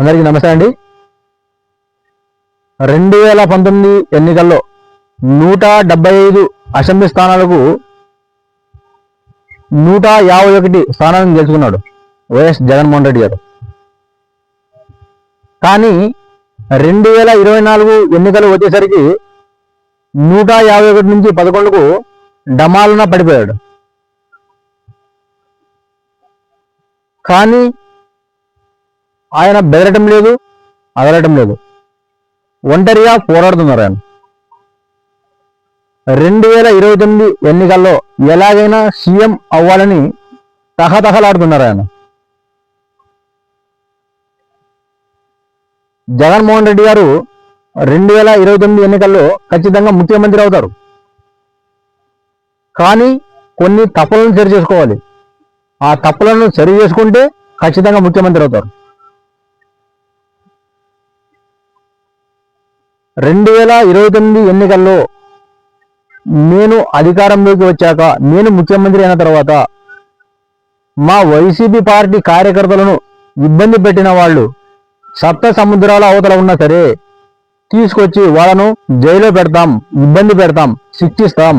అందరికీ నమస్తే అండి. రెండు వేల పంతొమ్మిది ఎన్నికల్లో నూట డెబ్బై ఐదు అసెంబ్లీ స్థానాలకు నూట యాభై ఒకటి స్థానాలను గెలుచుకున్నాడు వైఎస్ జగన్మోహన్ రెడ్డి గారు. కానీ రెండు వేల ఇరవై నాలుగు ఎన్నికలు వచ్చేసరికి నూట యాభై ఒకటి నుంచి పదకొండుకు డమాలున పడిపోయాడు. కానీ ఆయన బెదరటం లేదు అదలటం లేదు. ఒంటరిగా పోరాడుతున్నారు ఆయన. రెండు వేల ఇరవై తొమ్మిది ఎన్నికల్లో ఎలాగైనా సీఎం అవ్వాలని తహతహలాడుతున్నారు ఆయన. జగన్మోహన్ రెడ్డి గారు రెండు వేల ఇరవై తొమ్మిది ఎన్నికల్లో ఖచ్చితంగా ముఖ్యమంత్రి అవుతారు. కానీ కొన్ని తప్పులను సరి చేసుకోవాలి. ఆ తప్పులను సరి చేసుకుంటే ఖచ్చితంగా ముఖ్యమంత్రి అవుతారు. రెండు వేల ఇరవై తొమ్మిది ఎన్నికల్లో నేను అధికారంలోకి వచ్చాక నేను ముఖ్యమంత్రి అయిన తర్వాత మా వైసీపీ పార్టీ కార్యకర్తలను ఇబ్బంది పెట్టిన వాళ్ళు సప్త సముద్రాల అవతల ఉన్నా సరే తీసుకొచ్చి వాళ్ళను జైల్లో పెడతాం ఇబ్బంది పెడతాం శిక్షిస్తాం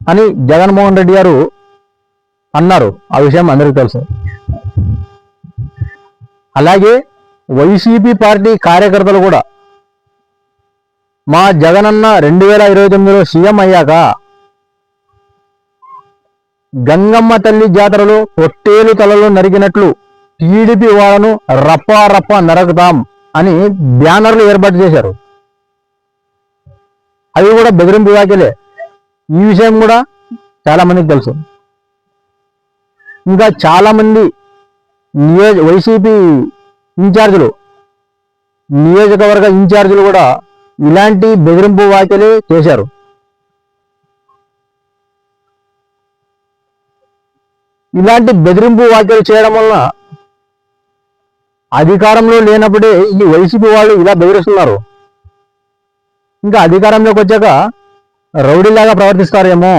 అని జగన్మోహన్ రెడ్డి గారు అన్నారు. ఆ విషయం అందరికీ తెలుసు. అలాగే వైసీపీ పార్టీ కార్యకర్తలు కూడా మా జగనన్న రెండు వేల ఇరవై తొమ్మిదిలో సీఎం అయ్యాక గంగమ్మ తల్లి జాతరలో పొట్టేలు తలలో నరికినట్లు టీడీపీ వాళ్ళను రప్ప రప్ప నరకుతాం అని బ్యానర్లు ఏర్పాటు చేశారు. అవి కూడా బెదిరింపు వ్యాఖ్యలే. ఈ విషయం కూడా చాలా మందికి తెలుసు. ఇంకా చాలామంది నియోజ వైసీపీ ఇన్ఛార్జీలు నియోజకవర్గ ఇన్ఛార్జీలు కూడా ఇలాంటి బెదిరింపు వ్యాఖ్యలే చేశారు. ఇలాంటి బెదిరింపు వ్యాఖ్యలు చేయడం వలన అధికారంలో లేనప్పుడే ఈ వైసీపీ వాళ్ళు ఇలా బెదిరిస్తున్నారు. ఇంకా అధికారంలోకి వచ్చాక రౌడీలాగా ప్రవర్తిస్తారేమో.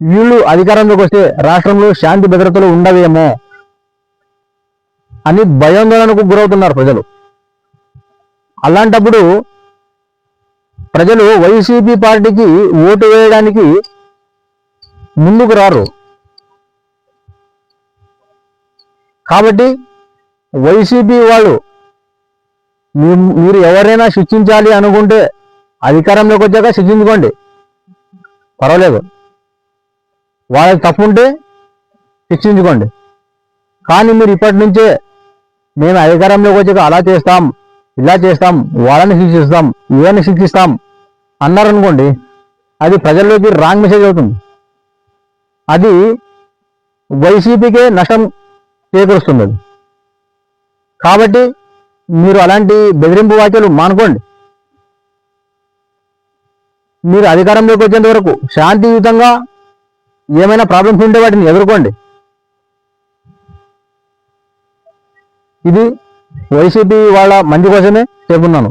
వీళ్ళు అధికారంలోకి వస్తే రాష్ట్రంలో శాంతి భద్రతలు ఉండవేమో అని భయాందోళనకు గురవుతున్నారు ప్రజలు. అలాంటప్పుడు ప్రజలు వైసీపీ పార్టీకి ఓటు వేయడానికి ముందుకు రారు. కాబట్టి వైసీపీ వాళ్ళు మీరు ఎవరైనా శిక్షించాలి అనుకుంటే అధికారంలోకి వచ్చాక శిక్షించుకోండి. పర్వాలేదు. వాళ్ళకి తప్పు ఉంటే శిక్షించుకోండి. కానీ మీరు ఇప్పటి నుంచే మేము అధికారంలోకి వచ్చాక అలా చేస్తాం. ఇలా చేస్తాం వాళ్ళని శిక్షిస్తాం ఇవన్నీ శిక్షిస్తాం అన్నారనుకోండి అది ప్రజల్లోకి రాంగ్ మెసేజ్ అవుతుంది. అది వైసీపీకే నష్టం చేకూరుస్తుంది అది. కాబట్టి మీరు అలాంటి బెదిరింపు వ్యాఖ్యలు మానుకోండి. మీరు అధికారంలోకి వచ్చేంత వరకు శాంతియుతంగా ఏమైనా ప్రాబ్లమ్స్ ఉంటే వాటిని ఎదుర్కోండి. ఇది వైసీపీ వాళ్ళ మంచి కోసమే చెప్పున్నాను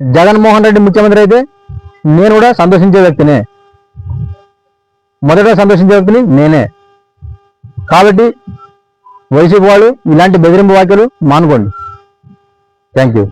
జగన్మోహన్ రెడ్డి ముఖ్యమంత్రి అయితే నేను కూడా సంతోషించే వ్యక్తినే. మొదట సంతోషించే వ్యక్తిని నేనే. కాబట్టి వైసీపీ వాళ్ళు ఇలాంటి బెదిరింపు వ్యాఖ్యలు మానుకోండి. Thank you.